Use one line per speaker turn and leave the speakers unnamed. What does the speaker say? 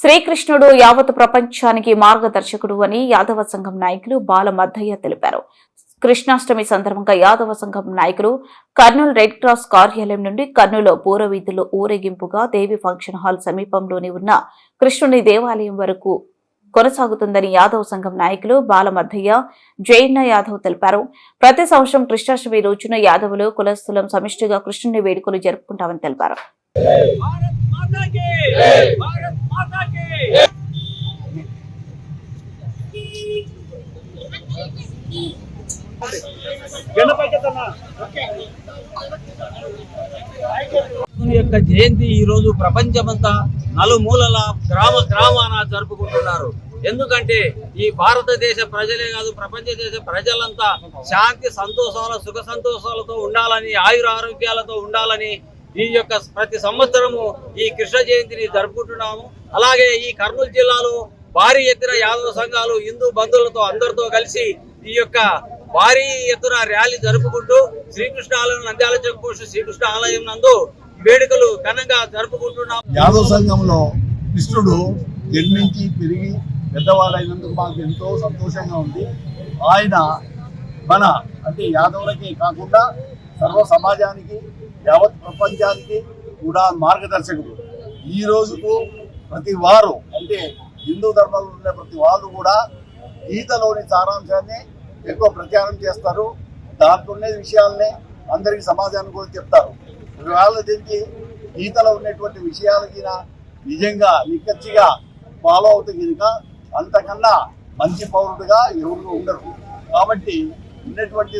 శ్రీకృష్ణుడు యావత్ ప్రపంచానికి మార్గదర్శకుడు అని యాదవ సంఘం నాయకులు బాల మద్దయ్య తెలిపారు. కృష్ణాష్టమి సందర్భంగా యాదవ సంఘం నాయకులు కర్నూలు రెడ్ క్రాస్ కార్యాలయం నుండి కర్నూలు పూరవీధుల్లో ఊరేగింపుగా దేవి ఫంక్షన్ హాల్ సమీపంలోని ఉన్న కృష్ణుని దేవాలయం వరకు కొనసాగుతుందని యాదవ్ సంఘం నాయకులు బాలమద్దయ్య జైన్న యాదవ్ తెలిపారు. ప్రతి సంవత్సరం కృష్ణాష్టమి రోజున యాదవులు కులస్థులం సమిష్టిగా కృష్ణుని వేడుకలు జరుపుకుంటామని తెలిపారు.
యొక్క జయంతి ఈ రోజు ప్రపంచమంతా నలుమూలల గ్రామ గ్రామాన జరుపుకుంటున్నారు. ఎందుకంటే ఈ భారతదేశ ప్రజలే కాదు ప్రపంచ దేశ ప్రజలంతా శాంతి సంతోషాల సుఖ సంతోషాలతో ఉండాలని ఆయుర ఆరోగ్యాలతో ఉండాలని ఈ యొక్క ప్రతి సంవత్సరము ఈ కృష్ణ జయంతిని జరుపుకుంటున్నాము. అలాగే ఈ కర్నూలు జిల్లాలో భారీ ఎత్తున యాదవ సంఘాలు హిందూ బంధువులతో అందరితో కలిసి ఈ యొక్క భారీ ఎత్తున ర్యాలీ జరుపుకుంటూ శ్రీకృష్ణ ఆలయం నంద్యాల చెక్ పోస్ట్ శ్రీకృష్ణ ఆలయం నందు వేడుకలు ఘనంగా జరుపుకుంటున్నాం.
యాదవ సంఘంలో కృష్ణుడు జన్మించి పెరిగి పెద్దవాడైనందుకు మాకు ఎంతో సంతోషంగా ఉంది. ఆయన మన అంటే యాదవులకి కాకుండా సర్వ సమాజానికి యావత్ ప్రపంచానికి కూడా మార్గదర్శకుడు. ఈ రోజుకు ప్రతి వారు అంటే హిందూ ధర్మంలో ఉండే ప్రతి వాళ్ళు కూడా గీతలోని సారాంశాన్ని ఎక్కువ ప్రచారం చేస్తారు. దాంట్లో ఉండే విషయాలనే అందరికి సమాధానం కూడా చెప్తారు. వాళ్ళ దీనికి గీతలో ఉన్నటువంటి విషయాలకి నిజంగా నిక్కచ్చిగా ఫాలో అవుతుంది కనుక అంతకన్నా మంచి పౌరుడుగా ఎవరు ఉండరు. కాబట్టి ఉన్నటువంటి